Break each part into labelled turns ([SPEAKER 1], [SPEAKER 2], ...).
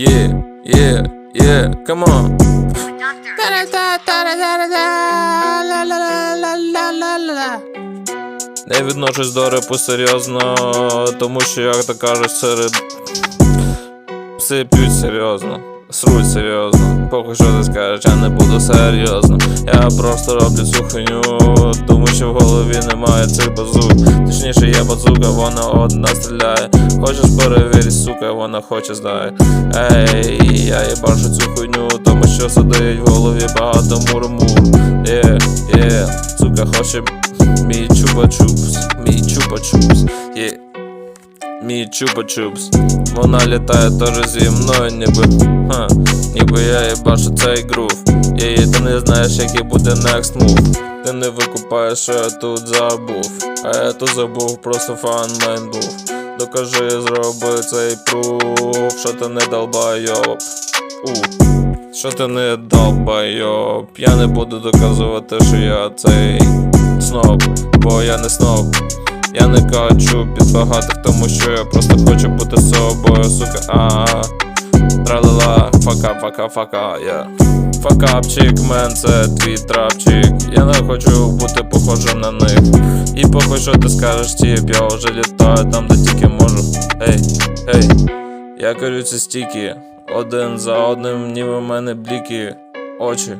[SPEAKER 1] Yeah, yeah, yeah, come on. Не відношусь до репу серйозно, тому що, як то кажуть, серед пси п'ють серйозно, сруть серйозно. Поки що ти скажеш, я не буду серйозно. Я просто роблю цю хуйню, тому що в голові немає цих базук. Точніше, є базука, вона одна стріляє. Хочеш перевірити, сука, вона хоче знає. Ей, я їбашу цю хуйню, тому що сидить в голові багато мурмур. Є, є, сука, хоче мій чупа-чупс, мій чупа-чупс, є. Мій чупа-чупс Вона літає теж зі мною, ніби ха, ніби я їбашу цей грув. Її ти не знаєш, який буде next move Ти не викупаєш, що я тут забув. А я тут забув, просто фан-мен був. Докажи, зроби цей пруф, що ти не долбайоб. У. Що ти не долбайоб Я не буду доказувати, що я цей сноб, бо я не сноб Я не качу під багатих, тому що я просто хочу бути собою, сука, а Тралала, фака, фака, фака, я. Факапчик, мен, це твій трапчик. Я не хочу бути похожим на них. І похуй, що ти скажеш, тіп, я вже літаю там, де тільки можу. Ей, ей, я корю ці стіки Один за одним, ніби в мене бліки. Очі.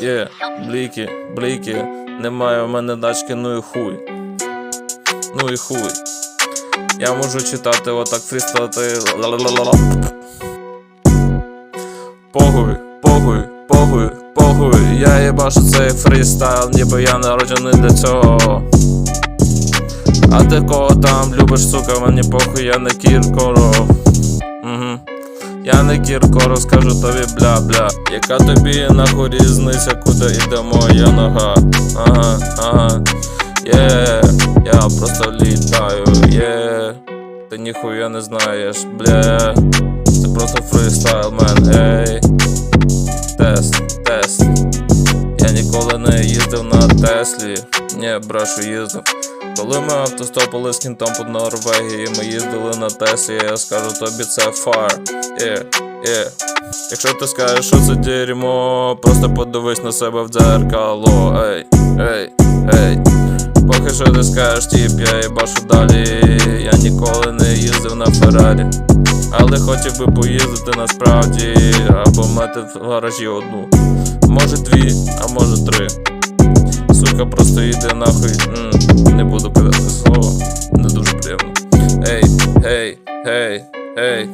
[SPEAKER 1] Є, бліки, бліки. Немає в мене дачки, ну і хуй Ну і хуй. Я можу читати отак фрістати. Погуй, погуй, погуй, погуй. Я їбашу цей фрістайл, ніби я народжений для цього. А ти кого там любиш, сука, мені похуй, я не Кіркоров. Угу. Я не Кіркоров, скажу тобі бля-бля. Яка тобі нахуй різниця, куди йде моя нога? Ага, ага. Я просто літаю, є. Ти ніхуя не знаєш, бля. Це просто фристайл, мен, ей. Тест, тест. Я ніколи не їздив на Теслі. Ні, брашу їздив. Коли ми автостопили з кінтом по Норвегії, ми їздили на Теслі, я скажу тобі це фар. Є, є. Якщо ти скажеш, що це дерьмо, просто подивись на себе в дзеркало. Ей, ей, ей. Поки що ти скажеш, тіп, я їбашу далі. Я ніколи не їздив на Феррарі. Але хотів би поїздити насправді, або мати в гаражі одну. Може дві, а може три. Сука, просто йде нахуй. М, не буду казати слово. Не дуже приємно. Ей, гей, гей, гей.